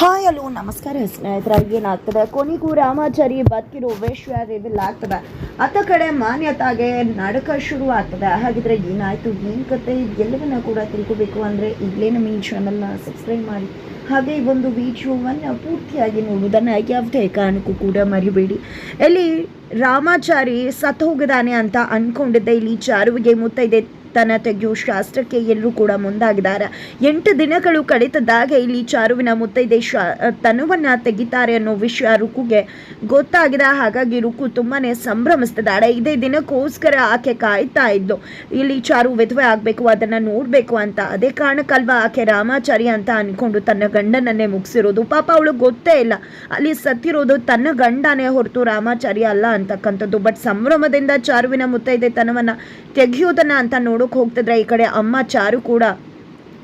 Hi hello ನಮಸ್ಕಾರ ಸ್ನೇಹಿತರ ಏನಾಗ್ತದೆ? ಕೊನೆಗೂ ರಾಮಾಚಾರಿ ಬದುಕಿರೋ ವಿಷಯ ಆಗ್ತದೆ. ಅತ್ತ ಕಡೆ ಮಾನ್ಯತಾಗೆ ನಡಕ ಶುರು ಆಗ್ತದೆ. ಹಾಗಿದ್ರೆ ಏನಾಯ್ತು? ಏನು ಕತೆ? ಎಲ್ಲವನ್ನ ಕೂಡ ತಿಳ್ಕೊಬೇಕು ಅಂದರೆ ಈಗಲೇ ನಮ್ಮ ಈ ಚಾನಲ್ನ ಸಬ್ಸ್ಕ್ರೈಬ್ ಮಾಡಿ. ಹಾಗೆ ಈ ಒಂದು ವಿಡಿಯೋವನ್ನು ಪೂರ್ತಿಯಾಗಿ ನೋಡುವುದನ್ನು ಯಾವುದೇ ಕಾರಣಕ್ಕೂ ಕೂಡ ಮರಿಬೇಡಿ. ಎಲ್ಲಿ ರಾಮಾಚಾರಿ ಸತ್ತು ಹೋಗಿದ್ದಾನೆ ಅಂತ ಅಂದ್ಕೊಂಡಿದ್ದೆ ಇಲ್ಲಿ ಚಾರುವಿಗೆ ಮುತ್ತೈದೆ. ತನ್ನ ತೆಗೆಯುವ ಶಾಸ್ತ್ರಕ್ಕೆ ಎಲ್ಲರೂ ಕೂಡ ಮುಂದಾಗಿದ್ದಾರೆ. ಎಂಟು ದಿನಗಳು ಕಳೆತದಾಗ ಇಲ್ಲಿ ಚಾರುವಿನ ಮುತ್ತೈದೆ ಶಾ, ತನುವನ್ನ ತೆಗಿತಾರೆ ಅನ್ನೋ ವಿಷಯ ರುಕುಗೆ ಗೊತ್ತಾಗಿದೆ. ಹಾಗಾಗಿ ರುಕು ತುಂಬಾನೇ ಸಂಭ್ರಮಿಸ್ತಿದ್ದಾಳೆ. ಇದೇ ದಿನಕ್ಕೋಸ್ಕರ ಆಕೆ ಕಾಯ್ತಾ ಇದ್ಲು ಇಲ್ಲಿ ಚಾರು ವಿಧವೆ ಆಗಬೇಕು, ಅದನ್ನ ನೋಡಬೇಕು ಅಂತ. ಅದೇ ಕಾರಣಕ್ಕಲ್ವಾ ಆಕೆ ರಾಮಾಚಾರಿ ಅಂತ ಅನ್ಕೊಂಡು ತನ್ನ ಗಂಡನನ್ನೇ ಮುಗಿಸಿರೋದು. ಪಾಪ ಅವಳು ಗೊತ್ತೇ ಇಲ್ಲ. ಅಲ್ಲಿ ಸತ್ತಿರೋದು ತನ್ನ ಗಂಡನೇ ಹೊರತು ರಾಮಾಚಾರಿ ಅಲ್ಲ ಅಂತಕ್ಕಂಥದ್ದು. ಬಟ್ ಸಂಭ್ರಮದಿಂದ ಚಾರುವಿನ ಮುತ್ತೈದೆ ತನವನ್ನ ತೆಗೆಯೋದನ್ನ ಅಂತ ನೋಡೋಕೆ ಹೋಗ್ತಿದ್ರೆ ಈ ಕಡೆ ಅಮ್ಮ ಚಾರು ಕೂಡ.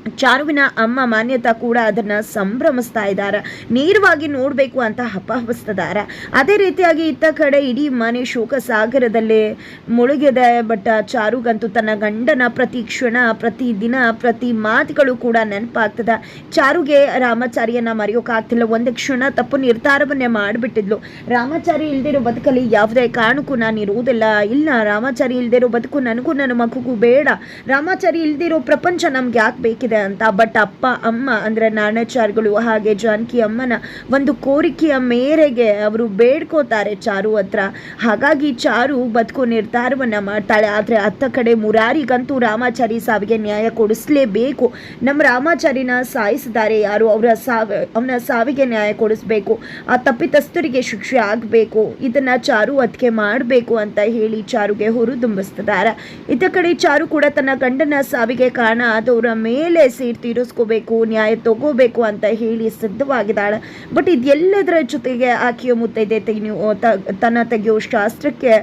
ಚಾರುವಿನ ಅಮ್ಮ ಮಾನ್ಯತಾ ಕೂಡ ಅದನ್ನ ಸಂಭ್ರಮಿಸ್ತಾ ಇದ್ದಾರೆ. ನೇರವಾಗಿ ನೋಡಬೇಕು ಅಂತ ಹಪ್ಪಹಪಿಸ್ತಿದ್ದಾರೆ ಅದೇ ರೀತಿಯಾಗಿ ಇತ್ತ ಕಡೆ ಇಡೀ ಮನೆ ಶೋಕ ಸಾಗರದಲ್ಲಿ ಮುಳುಗಿದೆ. ಬಟ್ ಚಾರುಗಂತೂ ತನ್ನ ಗಂಡನ ಪ್ರತಿ ಕ್ಷಣ, ಪ್ರತಿ ದಿನ, ಪ್ರತಿ ಮಾತುಗಳು ಕೂಡ ನೆನಪಾಗ್ತದೆ. ಚಾರುಗೆ ರಾಮಾಚಾರಿಯನ್ನ ಮರೆಯೋಕ್ಕಾಗ್ತಿಲ್ಲ ಒಂದು ಕ್ಷಣ ತಪ್ಪು ನಿರ್ಧಾರವನ್ನೇ ಮಾಡಿಬಿಟ್ಟಿದ್ಲು. ರಾಮಾಚಾರಿ ಇಲ್ದಿರೋ ಬದುಕಲ್ಲಿ ಯಾವುದೇ ಕಾರಣಕ್ಕೂ ನಾನು ಇರುವುದಿಲ್ಲ. ಇಲ್ಲ, ರಾಮಾಚಾರಿ ಇಲ್ದಿರೋ ಬದುಕು ನನಗೂ, ನನ್ನ ಮಗುಗೂ ಬೇಡ. ರಾಮಾಚಾರಿ ಇಲ್ದಿರೋ ಪ್ರಪಂಚ ನಮ್ಗೆ ಯಾಕೆ ಬೇಕಿದೆ? ಅಂತ. ಬಟ್ ಅಪ್ಪ, ಅಮ್ಮ, ಅಂದ್ರೆ ನಾಣಾಚಾರ್ಗಳು ಹಾಗೆ ಜಾನಕಿ ಅಮ್ಮನ ಒಂದು ಕೋರಿಕೆಯ ಮೇರೆಗೆ ಅವರು ಬೇಡ್ಕೋತಾರೆ ಚಾರು ಹತ್ರ. ಹಾಗಾಗಿ ಚಾರು ಬದುಕು ನಿರ್ಧಾರವನ್ನ ಮಾಡ್ತಾಳೆ. ಆದ್ರೆ ಅತ್ತ ಕಡೆ ಮುರಾರಿಗಂತೂ ರಾಮಾಚಾರಿ ಸಾವಿಗೆ ನ್ಯಾಯ ಕೊಡಿಸ್ಲೇಬೇಕು. ನಮ್ಮ ರಾಮಾಚಾರಿನ ಸಾಯಿಸಿದ್ದಾರೆ ಯಾರು? ಅವರ ಸಾವ, ಅವನ ಸಾವಿಗೆ ನ್ಯಾಯ ಕೊಡಿಸ್ಬೇಕು. ಆ ತಪ್ಪಿತಸ್ಥರಿಗೆ ಶಿಕ್ಷೆ ಆಗಬೇಕು. ಇದನ್ನ ಚಾರು ಅದಕ್ಕೆ ಮಾಡಬೇಕು ಅಂತ ಹೇಳಿ ಚಾರುಗೆ ಹುರಿದುಂಬಿಸ್ತಿದ್ದಾರೆ. ಇತ್ತ ಕಡೆ ಚಾರು ಕೂಡ ತನ್ನ ಗಂಡನ ಸಾವಿಗೆ ಕಾರಣ ಆದವರ ಮೇಲೆ ಸೀಟ್ ತೀರಿಸ್ಕೋಬೇಕು ನ್ಯಾಯ ತಗೋಬೇಕು ಅಂತ ಹೇಳಿ ಸಿದ್ಧವಾಗಿದ್ದಾಳೆ. ಬಟ್ ಇದೆಲ್ಲದರ ಜೊತೆಗೆ ಆಕೆಯ ಮುತ್ತೈದೆ ತೆಗೆಯೋ ತನ್ನ ತೆಗೆಯೋ ಶಾಸ್ತ್ರಕ್ಕೆ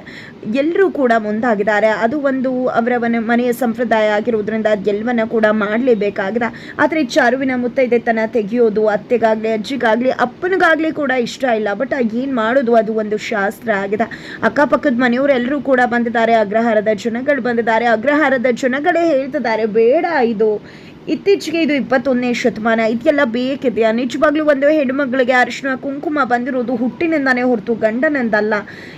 ಎಲ್ಲರೂ ಕೂಡ ಮುಂದಾಗಿದ್ದಾರೆ. ಅದು ಒಂದು ಅವರ ಮನೆಯ ಸಂಪ್ರದಾಯ ಆಗಿರೋದ್ರಿಂದ ಅದೆಲ್ಲವನ್ನ ಕೂಡ ಮಾಡಲೇಬೇಕಾಗಿದೆ. ಆದರೆ ಚಾರುವಿನ ಮುತ್ತೈದೆ ತನ್ನ ತೆಗೆಯೋದು, ಅತ್ತೆಗಾಗಲಿ, ಅಜ್ಜಿಗಾಗಲಿ, ಅಪ್ಪನಿಗಾಗಲಿ ಕೂಡ ಇಷ್ಟ ಇಲ್ಲ. ಬಟ್ ಏನು ಮಾಡೋದು, ಅದು ಒಂದು ಶಾಸ್ತ್ರ ಆಗಿದೆ. ಅಕ್ಕಪಕ್ಕದ ಮನೆಯವರೆಲ್ಲರೂ ಕೂಡ ಬಂದಿದ್ದಾರೆ. ಅಗ್ರಹಾರದ ಜನಗಳು ಬಂದಿದ್ದಾರೆ. ಅಗ್ರಹಾರದ ಜನಗಳೇ ಹೇಳ್ತಿದ್ದಾರೆ, ಬೇಡ ಇದು. ಇತ್ತೀಚೆಗೆ ಇದು ಇಪ್ಪತ್ತೊಂದನೇ ಶತಮಾನ. ಇದೆಲ್ಲ ಬೇಕಿದೆಯಾ ನಿಜವಾಗ್ಲೂ ಒಂದು ಹೆಣ್ಮಗಳಿಗೆ ಅರಿಶಿನ ಕುಂಕುಮ ಬಂದಿರೋದು ಹುಟ್ಟಿನಿಂದಾನೇ ಹೊರತು ಗಂಡನಿಂದಲ್ಲ.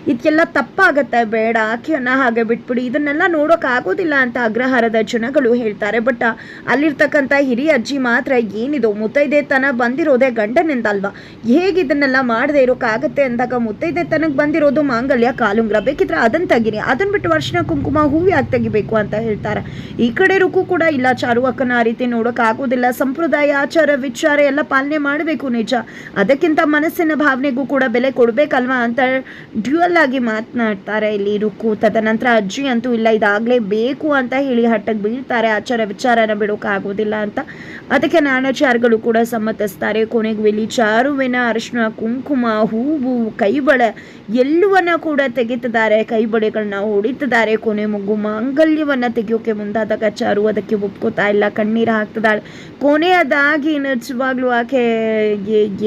ಇದೆಲ್ಲ ತಪ್ಪಾಗತ್ತೆ. ಬೇಡ. ಆಕೆಯನ್ನು ಹಾಗೆ ಬಿಟ್ಬಿಡಿ. ಇದನ್ನೆಲ್ಲ ನೋಡೋಕ್ಕಾಗೋದಿಲ್ಲ ಅಂತ ಅಗ್ರಹಾರದ ಜನಗಳು ಹೇಳ್ತಾರೆ. ಬಟ್ ಅಲ್ಲಿರ್ತಕ್ಕಂಥ ಹಿರಿಯ ಅಜ್ಜಿ ಮಾತ್ರ ಏನಿದು? ಮುತ್ತೈದೆತನ ಬಂದಿರೋದೇ ಗಂಡನಿಂದಲ್ವಾ? ಹೇಗೆ ಇದನ್ನೆಲ್ಲ ಮಾಡದೇ ಇರೋಕ್ಕಾಗತ್ತೆ ಅಂದಾಗ ಮುತ್ತೈದೆ ತನಗೆ ಬಂದಿರೋದು ಮಾಂಗಲ್ಯ, ಕಾಲುಂಗ್ರ. ಬೇಕಿದ್ರೆ ಅದನ್ನು ತೆಗೀರಿ. ಅದನ್ನು ಬಿಟ್ಟು ಅರಿಶಿನ ಕುಂಕುಮ ಹೂವಿ ಯಾಕೆ ತೆಗಿಬೇಕು ಅಂತ ಹೇಳ್ತಾರೆ. ಈ ಕಡೆ ರುಕು ಕೂಡ ಇಲ್ಲ. ಚಾರು ಅಕ್ಕನ ರೀತಿ ನೋಡೋಕೆ ಆಗೋದಿಲ್ಲ. ಸಂಪ್ರದಾಯ, ಆಚಾರ, ವಿಚಾರ ಎಲ್ಲ ಪಾಲನೆ ಮಾಡಬೇಕು ನಿಜ. ಅದಕ್ಕಿಂತ ಮನಸ್ಸಿನ ಭಾವನೆಗೂ ಕೂಡ ಬೆಲೆ ಕೊಡಬೇಕಲ್ವಾ ಅಂತ ಡ್ಯೂಯಲ್ ಆಗಿ ಮಾತನಾಡ್ತಾರೆ ಇಲ್ಲಿ ರುಕು ತದನಂತರ ಅಜ್ಜಿ ಅಂತೂ ಇಲ್ಲ, ಇದಾಗಲೇ ಬೇಕು ಅಂತ ಹೇಳಿ ಹಟ್ಟಕ್ಕೆ ಬೀಳ್ತಾರೆ. ಆಚಾರ, ವಿಚಾರನ ಬಿಡೋಕ್ಕಾಗೋದಿಲ್ಲ ಅಂತ. ಅದಕ್ಕೆ ನಾನಾಚಾರಗಳು ಕೂಡ ಸಮ್ಮತಿಸ್ತಾರೆ. ಕೊನೆಗೂ ಇಲ್ಲಿ ಚಾರುವಿನ ಅರಿಶಿನ, ಕುಂಕುಮ, ಹೂವು, ಕೈಬಳ ಎಲ್ಲವನ್ನ ಕೂಡ ತೆಗಿತಿದ್ದಾರೆ. ಕೈಬಳೆಗಳನ್ನ ಹೊಡಿತಿದ್ದಾರೆ. ಕೊನೆ ಮಗು ಮಾಂಗಲ್ಯವನ್ನ ತೆಗೆಯೋಕೆ ಮುಂದಾದಾಗ ಚಾರು ಅದಕ್ಕೆ ಒಪ್ಕೋತಾ ಇಲ್ಲ. ಕಣ್ಣೀರು ಹಾಕ್ತಿದ್ದಾಳೆ ಕೊನೆಯದಾಗಿ ನಿಜವಾಗ್ಲೂ ಆಕೆ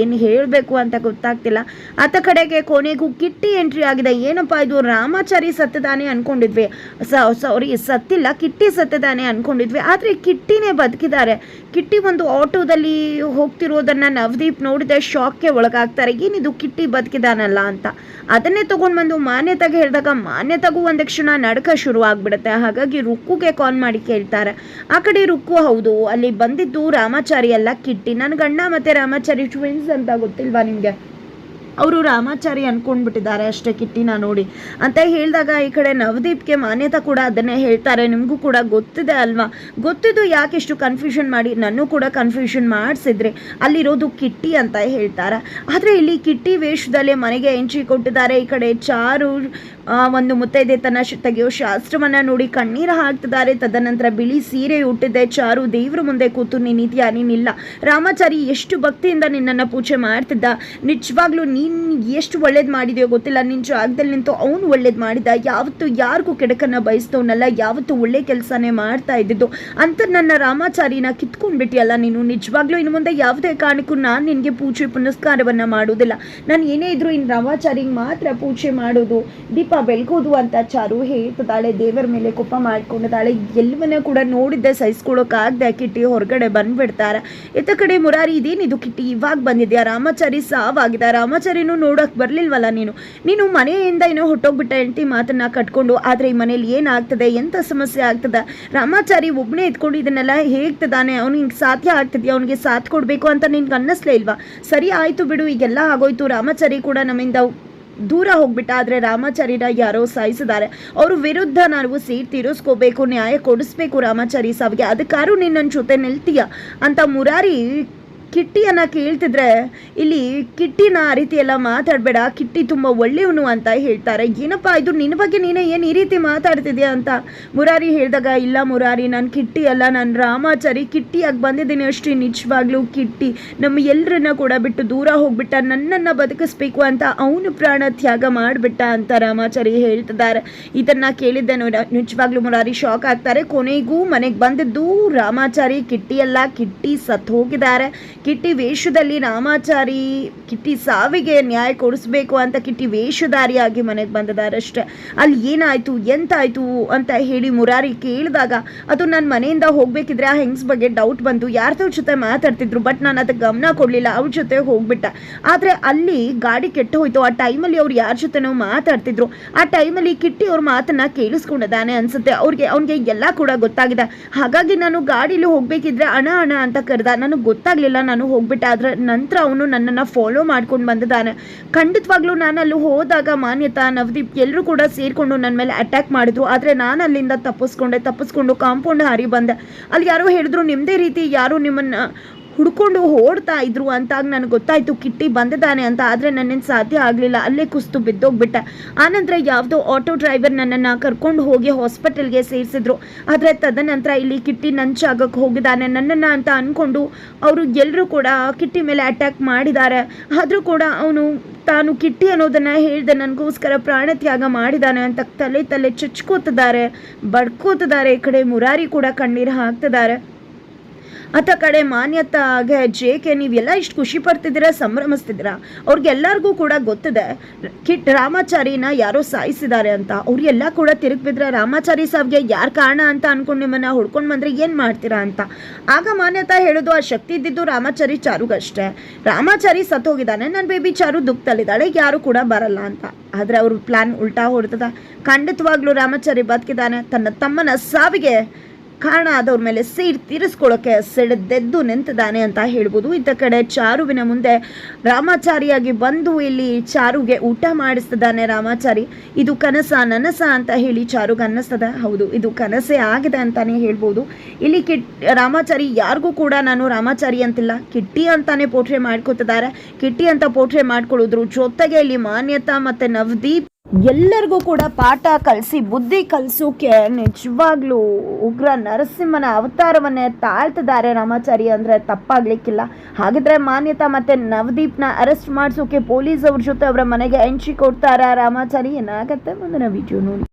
ಏನು ಹೇಳಬೇಕು ಅಂತ ಗೊತ್ತಾಗ್ತಿಲ್ಲ. ಆತ ಕಡೆಗೆ ಕೊನೆಗೂ ಕಿಟ್ಟಿ ಎಂಟ್ರಿ ಆಗಿದೆ. ಏನಪ್ಪ ಇದು? ರಾಮಾಚಾರಿ ಸತ್ತದಾನೆ ಅನ್ಕೊಂಡಿದ್ವಿ. ಸಾರಿ ಸತ್ತಿಲ್ಲ, ಕಿಟ್ಟಿ ಸತ್ತದಾನೆ ಅನ್ಕೊಂಡಿದ್ವಿ. ಆದರೆ ಕಿಟ್ಟಿನೇ ಬದುಕಿದ್ದಾರೆ. ಕಿಟ್ಟಿ ಒಂದು ಆಟೋದಲ್ಲಿ ಹೋಗ್ತಿರೋದನ್ನ ನವದೀಪ್ ನೋಡಿದ ಶಾಕ್ಗೆ ಒಳಗಾಗ್ತಾರೆ. ಏನಿದು ಕಿಟ್ಟಿ ಬದುಕಿದಾನಲ್ಲ ಅಂತ. ಅದನ್ನೇ ತೊಗೊಂಡು ಬಂದು ಮಾನ್ಯತೆಗೆ ಹೇಳಿದಾಗ ಮಾನ್ಯತೆಗೂ ಒಂದು ಕ್ಷಣ ನಡಕ ಶುರು ಆಗ್ಬಿಡುತ್ತೆ ಹಾಗಾಗಿ ರುಕ್ಕುಗೆ ಕಾಲ್ ಮಾಡಿ ಕೇಳ್ತಾರೆ. ಆ ಕಡೆ ರುಕ್ಕು ಹೌದು. ಅಲ್ಲಿ ಬಂದಿದ್ದು ರಾಮಾಚಾರಿ ಅಲ್ಲ ಕಿಟ್ಟಿ. ನನ್ನ ಗಂಡ ಮತ್ತೆ ರಾಮಾಚಾರಿ ಟ್ವಿನ್ಸ್ ಅಂತ ಗೊತ್ತಿಲ್ವಾ ನಿಮಗೆ? ಅವರು ರಾಮಾಚಾರಿ ಅನ್ಕೊಂಡ್ಬಿಟ್ಟಿದ್ದಾರೆ. ಅಷ್ಟೇ ಕಿಟ್ಟಿನ ನೋಡಿ. ಅಂತ ಹೇಳಿದಾಗ ಈ ಕಡೆ ನವದೀಪ್ಗೆ ಮಾನ್ಯತಾ ಕೂಡ ಅದನ್ನೇ ಹೇಳ್ತಾರೆ. ನಿಮಗೂ ಕೂಡ ಗೊತ್ತಿದೆ ಅಲ್ವಾ? ಗೊತ್ತಿದ್ದು ಯಾಕೆ ಇಷ್ಟು ಕನ್ಫ್ಯೂಷನ್ ಮಾಡಿ? ನನ್ನೂ ಕೂಡ ಕನ್ಫ್ಯೂಷನ್ ಮಾಡಿಸಿದ್ರೆ. ಅಲ್ಲಿರೋದು ಕಿಟ್ಟಿ ಅಂತ ಹೇಳ್ತಾರೆ. ಆದರೆ ಇಲ್ಲಿ ಕಿಟ್ಟಿ ವೇಷದಲ್ಲಿ ಮನೆಗೆ ಎಂಟ್ರಿ ಕೊಟ್ಟಿದ್ದಾರೆ. ಈ ಕಡೆ ಚಾರು ಒಂದು ಮುತ್ತೈದೆ ತನ್ನ ತೆಗೆಯೋ ಶಾಸ್ತ್ರವನ್ನು ನೋಡಿ ಕಣ್ಣೀರು ಹಾಕ್ತಿದ್ದಾರೆ. ತದನಂತರ ಬಿಳಿ ಸೀರೆ ಉಟ್ಟಿದ್ದೆ ಚಾರು, ದೇವ್ರ ಮುಂದೆ ಕೂತು ನೀನಿದ್ಯಾ ನೀನಿಲ್ಲ ರಾಮಾಚಾರಿ ಎಷ್ಟು ಭಕ್ತಿಯಿಂದ ನಿನ್ನನ್ನು ಪೂಜೆ ಮಾಡ್ತಿದ್ದ? ನಿಜವಾಗ್ಲೂ ನೀನು ನೀನು ಎಷ್ಟು ಒಳ್ಳೇದು ಮಾಡಿದೆಯೋ ಗೊತ್ತಿಲ್ಲ. ನಿನ್ನ ಜಾಗದಲ್ಲಿ ನಿಂತು ಅವನು ಒಳ್ಳೇದು ಮಾಡಿದ. ಯಾವತ್ತು ಯಾರಿಗೂ ಕೆಡಕನ್ನು ಬಯಸ್ತವನಲ್ಲ. ಯಾವತ್ತು ಒಳ್ಳೆ ಕೆಲಸನೇ ಮಾಡ್ತಾ ಇದ್ದಿದ್ದು. ಅಂತ ನನ್ನ ರಾಮಾಚಾರಿನ ಕಿತ್ಕೊಂಡ್ಬಿಟ್ಟಿಯಲ್ಲ ನೀನು. ನಿಜವಾಗ್ಲೂ ಇನ್ನು ಮುಂದೆ ಯಾವುದೇ ಕಾರಣಕ್ಕೂ ನಾನು ನಿನಗೆ ಪೂಜೆ ಪುನಸ್ಕಾರವನ್ನು ಮಾಡೋದಿಲ್ಲ ನಾನು ಏನೇ ಇದ್ರೂ ಇನ್ನು ರಾಮಾಚಾರಿಗೆ ಮಾತ್ರ ಪೂಜೆ ಮಾಡೋದು, ದೀಪ ಬೆಳಗೋದು ಅಂತ ಚಾರು ಹೇಳ್ತದಾಳೆ ದೇವರ ಮೇಲೆ ಕೋಪ ಮಾಡ್ಕೊಂಡಿದ್ದಾಳೆ. ಎಲ್ಲವನ್ನ ಕೂಡ ನೋಡಿದ್ದೆ. ಸಹಿಸ್ಕೊಳ್ಳೋಕ್ಕಾಗದೆ ಕಿಟ್ಟಿ ಹೊರಗಡೆ ಬಂದ್ಬಿಡ್ತಾರೆ. ಇತ್ತ ಕಡೆ ಮುರಾರಿ, ಇದೇನಿದು ಕಿಟ್ಟಿ? ಇವಾಗ ಬಂದಿದ್ಯಾ? ರಾಮಾಚಾರಿ ಸಾವಾಗಿದೆ ರಾಮಾಚಾರಿನೂ ನೋಡೋಕೆ ಬರ್ಲಿಲ್ವಲ್ಲ ನೀನು? ನೀನು ಮನೆಯಿಂದ ಏನೋ ಹೊಟ್ಟೋಗ್ಬಿಟ್ಟ ಹೆಂಡತಿ ಮಾತನ್ನ ಕಟ್ಕೊಂಡು, ಆದ್ರೆ ಈ ಮನೇಲಿ ಏನಾಗ್ತದೆ ಎಂಥ ಸಮಸ್ಯೆ ಆಗ್ತದೆ? ರಾಮಾಚಾರಿ ಒಬ್ಬನೇ ಎತ್ಕೊಂಡು ಇದನ್ನೆಲ್ಲ ಹೇಗ್ತದಾನೆ? ಅವ್ನಿಗೆ ಸಾಧ್ಯ ಆಗ್ತದೆಯಾ? ಅವನಿಗೆ ಸಾಥ್ ಕೊಡಬೇಕು ಅಂತ ನಿನ್ಗೆ ಅನ್ನಿಸ್ಲೇ ಇಲ್ವಾ? ಸರಿ, ಆಯ್ತು ಬಿಡು, ಈಗೆಲ್ಲ ಆಗೋಯ್ತು. ರಾಮಾಚಾರಿ ಕೂಡ ನಮ್ಮಿಂದ ದೂರ ಹೋಗ್ಬಿಟ್ಟ, ಆದರೆ ರಾಮಾಚಾರಿನ ಯಾರೋ ಸಾಯಿಸಿದ್ದಾರೆ. ಅವ್ರ ವಿರುದ್ಧ ನಾವು ಸೀಟ್ ತೀರಿಸ್ಕೋಬೇಕು, ನ್ಯಾಯ ಕೊಡಿಸ್ಬೇಕು ರಾಮಾಚಾರಿ ಸಾವಿಗೆ. ಅದಕ್ಕಾರು ನನ್ನ ಜೊತೆ ನಿಲ್ತೀಯ? ಅಂತ ಮುರಾರಿ ಕಿಟ್ಟಿಯನ್ನ ಕೇಳ್ತಿದ್ರೆ ಇಲ್ಲಿ ಕಿಟ್ಟಿನ ಆ ರೀತಿ ಎಲ್ಲ ಮಾತಾಡಬೇಡ, ಕಿಟ್ಟಿ ತುಂಬ ಒಳ್ಳೆಯವನು ಅಂತ ಹೇಳ್ತಾರೆ. ಏನಪ್ಪ ಇದು ನಿನ್ನ ಬಗ್ಗೆ ನೀನೇ ಏನು ಈ ರೀತಿ ಮಾತಾಡ್ತಿದ್ಯಾ ಅಂತ ಮುರಾರಿ ಹೇಳಿದಾಗ, ಇಲ್ಲ ಮುರಾರಿ, ನಾನು ಕಿಟ್ಟಿ ಅಲ್ಲ, ನಾನು ರಾಮಾಚಾರಿ ಕಿಟ್ಟಿಯಾಗಿ ಬಂದಿದ್ದೀನಿ ಅಷ್ಟೇ, ನಿಜವಾಗ್ಲೂ ಕಿಟ್ಟಿ. ನಮ್ಮ ಎಲ್ಲರನ್ನ ಕೂಡ ಬಿಟ್ಟು ದೂರ ಹೋಗ್ಬಿಟ್ಟ, ನನ್ನನ್ನು ಬದುಕಿಸ್ಬೇಕು ಅಂತ ಅವನು ಪ್ರಾಣ ತ್ಯಾಗ ಮಾಡಿಬಿಟ್ಟ ಅಂತ ರಾಮಾಚಾರಿ ಹೇಳ್ತಿದ್ದಾರೆ. ಇದನ್ನು ಕೇಳಿದ್ದೆ ನಿಜವಾಗ್ಲೂ ಮುರಾರಿ ಶಾಕ್ ಆಗ್ತಾರೆ. ಕೊನೆಗೂ ಮನೆಗೆ ಬಂದಿದ್ದು ರಾಮಾಚಾರಿ ಕಿಟ್ಟಿ ಅಲ್ಲ ಕಿಟ್ಟಿ ಸತ್ತು ಹೋಗಿದ್ದಾರೆ. ಕಿಟ್ಟಿ ವೇಷದಲ್ಲಿ ರಾಮಾಚಾರಿ ಕಿಟ್ಟಿ ಸಾವಿಗೆ ನ್ಯಾಯ ಕೊಡಿಸ್ಬೇಕು ಅಂತ ಕಿಟ್ಟಿ ವೇಷಧಾರಿಯಾಗಿ ಮನೆಗೆ ಬಂದದಾರಷ್ಟೇ. ಅಲ್ಲಿ ಏನಾಯ್ತು, ಎಂತಾಯ್ತು ಅಂತ ಹೇಳಿ ಮುರಾರಿ ಕೇಳಿದಾಗ, ಅದು ನನ್ನ ಮನೆಯಿಂದ ಹೋಗ್ಬೇಕಿದ್ರೆ ಆ ಹೆಂಗ್ಸ್ ಬಗ್ಗೆ ಡೌಟ್ ಬಂತು. ಯಾರ್ದೋ ಜೊತೆ ಮಾತಾಡ್ತಿದ್ರು ಬಟ್ ನಾನು ಅದಕ್ಕೆ ಗಮನ ಕೊಡಲಿಲ್ಲ. ಅವ್ರ ಜೊತೆ ಹೋಗ್ಬಿಟ್ಟ. ಆದರೆ ಅಲ್ಲಿ ಗಾಡಿ ಕೆಟ್ಟು ಹೋಯ್ತು. ಆ ಟೈಮಲ್ಲಿ ಅವ್ರು ಯಾರ ಜೊತೆನೋ ಮಾತಾಡ್ತಿದ್ರು. ಆ ಟೈಮಲ್ಲಿ ಕಿಟ್ಟಿ ಅವ್ರ ಮಾತನ್ನ ಕೇಳಿಸ್ಕೊಂಡಿದ್ದಾನೆ ಅನ್ಸುತ್ತೆ. ಅವ್ರಿಗೆ, ಅವ್ನಿಗೆ ಎಲ್ಲ ಕೂಡ ಗೊತ್ತಾಗಿದೆ. ಹಾಗಾಗಿ ನಾನು ಗಾಡಿಲಿ ಹೋಗ್ಬೇಕಿದ್ರೆ ಅಣ ಅಣ ಅಂತ ಕರೆದ. ನನಗೆ ಗೊತ್ತಾಗ್ಲಿಲ್ಲ. ನಾನು ಹೋಗ್ಬಿಟ್ಟೆ, ಆದ್ರೆ ನಂತರ ಅವನು ನನ್ನನ್ನು ಫಾಲೋ ಮಾಡ್ಕೊಂಡು ಬಂದಿದ್ದಾನೆ. ಖಂಡಿತವಾಗ್ಲೂ ನಾನು ಅಲ್ಲಿ ಹೋದಾಗ ಮಾನ್ಯತಾ, ನವದೀಪ್ ಎಲ್ಲರೂ ಕೂಡ ಸೇರಿಕೊಂಡು ನನ್ನ ಮೇಲೆ ಅಟ್ಯಾಕ್ ಮಾಡಿದ್ರು. ಆದರೆ ನಾನು ಅಲ್ಲಿಂದ ತಪ್ಪಿಸ್ಕೊಂಡೆ, ತಪ್ಪಿಸ್ಕೊಂಡು ಕಾಂಪೌಂಡ್ ಹಾರಿ ಬಂದೆ. ಅಲ್ಲಿ ಯಾರೋ ಹೇಳಿದ್ರು ನಿಮ್ಮದೇ ರೀತಿ ಯಾರು ನಿಮ್ಮನ್ನು ಹುಡ್ಕೊಂಡು ಓಡ್ತಾ ಇದ್ರು ಅಂತಾಗ ನನಗೆ ಗೊತ್ತಾಯ್ತು. ಕಿಟ್ಟಿ ಬಂದಿದ್ದಾನೆ ಅಂತ, ಆದರೆ ನನ್ನೇನು ಸಾಧ್ಯ ಆಗಲಿಲ್ಲ. ಅಲ್ಲೇ ಕುಸ್ತು ಬಿದ್ದೋಗ್ಬಿಟ್ಟೆ. ಆನಂತರ ಯಾವುದೋ ಆಟೋ ಡ್ರೈವರ್ ನನ್ನನ್ನು ಕರ್ಕೊಂಡು ಹೋಗಿ ಹಾಸ್ಪಿಟಲ್ಗೆ ಸೇರಿಸಿದ್ರು. ಆದರೆ ತದನಂತರ ಇಲ್ಲಿ ಕಿಟ್ಟಿ ನನ್ನ ಜಾಗಕ್ಕೆ ಹೋಗಿದ್ದಾನೆ. ನನ್ನನ್ನು ಅಂತ ಅಂದ್ಕೊಂಡು ಅವರು ಎಲ್ಲರೂ ಕೂಡ ಕಿಟ್ಟಿ ಮೇಲೆ ಅಟ್ಯಾಕ್ ಮಾಡಿದ್ದಾರೆ. ಆದರೂ ಕೂಡ ಅವನು ತಾನು ಕಿಟ್ಟಿ ಅನ್ನೋದನ್ನು ಹೇಳಿದೆ ನನಗೋಸ್ಕರ ಪ್ರಾಣ ತ್ಯಾಗ ಮಾಡಿದ್ದಾನೆ ಅಂತ ತಲೆ ತಲೆ ಚುಚ್ಕೋತಿದ್ದಾರೆ. ಬಡ್ಕೋತಿದ್ದಾರೆ. ಈ ಕಡೆ ಮುರಾರಿ ಕೂಡ ಕಣ್ಣೀರು ಹಾಕ್ತಿದ್ದಾರೆ. ಅತ್ತ ಕಡೆ ಮಾನ್ಯತಾಗೆ ಜೆ ಕೆ ನೀವೆಲ್ಲ ಇಷ್ಟು ಖುಷಿ ಪಡ್ತಿದ್ದೀರಾ, ಸಂಭ್ರಮಿಸ್ತಿದ್ದೀರಾ? ಅವ್ರಿಗೆಲ್ಲರಿಗೂ ಕೂಡ ಗೊತ್ತಿದೆ, ಕಿಟ್ ರಾಮಾಚಾರಿನ ಯಾರೋ ಸಾಯಿಸಿದ್ದಾರೆ ಅಂತ. ಅವ್ರಿಗೆಲ್ಲ ಕೂಡ ತಿರುಗಿ ಬಿದ್ರೆ ರಾಮಾಚಾರಿ ಸಾವಿಗೆ ಯಾರು ಕಾರಣ ಅಂತ ಅಂದ್ಕೊಂಡು ನಿಮ್ಮನ್ನು ಹುಡ್ಕೊಂಡು ಬಂದ್ರೆ ಏನು ಮಾಡ್ತೀರಾ ಅಂತ. ಆಗ ಮಾನ್ಯತಾ ಹೇಳೋದು, ಆ ಶಕ್ತಿ ಇದ್ದಿದ್ದು ರಾಮಾಚಾರಿ ಚಾರುಗಷ್ಟೇ. ರಾಮಾಚಾರಿ ಸತ್ತೋಗಿದ್ದಾನೆ ನನ್ನ ಬೇಬಿ ಚಾರು ದುಃಖದಲ್ಲಿದ್ದಾಳೆ, ಯಾರು ಕೂಡ ಬರಲ್ಲ ಅಂತ. ಆದರೆ ಅವ್ರ ಪ್ಲಾನ್ ಉಲ್ಟಾ ಹೊಡ್ತದ ಖಂಡಿತವಾಗ್ಲೂ ರಾಮಾಚಾರಿ ಬದುಕಿದ್ದಾನೆ, ತನ್ನ ತಮ್ಮನ ಸಾವಿಗೆ ಕಾರಣ ಆದವ್ರ ಮೇಲೆ ಸೀಟ್ ತೀರಿಸ್ಕೊಳ್ಳೋಕೆ ಸಿಡ್ದೆದ್ದು ನಿಂತಿದ್ದಾನೆ ಅಂತ ಹೇಳ್ಬೋದು. ಇತ್ತ ಕಡೆ ಚಾರುವಿನ ಮುಂದೆ ರಾಮಾಚಾರಿಯಾಗಿ ಬಂದು ಇಲ್ಲಿ ಚಾರುಗೆ ಊಟ ಮಾಡಿಸ್ತಿದ್ದಾನೆ ರಾಮಾಚಾರಿ. ಇದು ಕನಸ, ನನಸ ಅಂತ ಹೇಳಿ ಚಾರುಗೆ ಅನ್ನಿಸ್ತದ. ಹೌದು, ಇದು ಕನಸೇ ಆಗಿದೆ ಅಂತಾನೆ ಹೇಳ್ಬೋದು. ಇಲ್ಲಿ ಕಿಟ್, ರಾಮಾಚಾರಿ ಯಾರಿಗೂ ಕೂಡ ನಾನು ರಾಮಾಚಾರಿ ಅಂತಿಲ್ಲ. ಕಿಟ್ಟಿ ಅಂತಾನೆ ಪೋಟ್ರೆ ಮಾಡ್ಕೊತಿದ್ದಾರೆ. ಕಿಟ್ಟಿ ಅಂತ ಪೋಟ್ರೆ ಮಾಡ್ಕೊಳ್ಳೋದ್ರ ಜೊತೆಗೆ ಇಲ್ಲಿ ಮಾನ್ಯತಾ ಮತ್ತೆ ನವದೀಪ್ ಎಲ್ಲರಿಗೂ ಕೂಡ ಪಾಠ ಕಲಿಸಿ, ಬುದ್ಧಿ ಕಲಿಸೋಕೆ ನಿಜವಾಗ್ಲೂ ಉಗ್ರ ನರಸಿಂಹನ ಅವತಾರವನ್ನೇ ತಾಳ್ತಿದ್ದಾರೆ ರಾಮಾಚಾರಿ ಅಂದರೆ ತಪ್ಪಾಗ್ಲಿಕ್ಕಿಲ್ಲ. ಹಾಗಿದ್ರೆ ಮಾನ್ಯತಾ ಮತ್ತೆ ನವದೀಪ್ನ ಅರೆಸ್ಟ್ ಮಾಡಿಸೋಕೆ ಪೊಲೀಸ್ ಅವ್ರ ಜೊತೆ ಅವರ ಮನೆಗೆ ಎಂಟ್ರಿ ಕೊಡ್ತಾರಾ ರಾಮಾಚಾರಿ? ಏನಾಗತ್ತೆ ಮುಂದಿನ ವಿಡಿಯೋ ನೋಡಿ.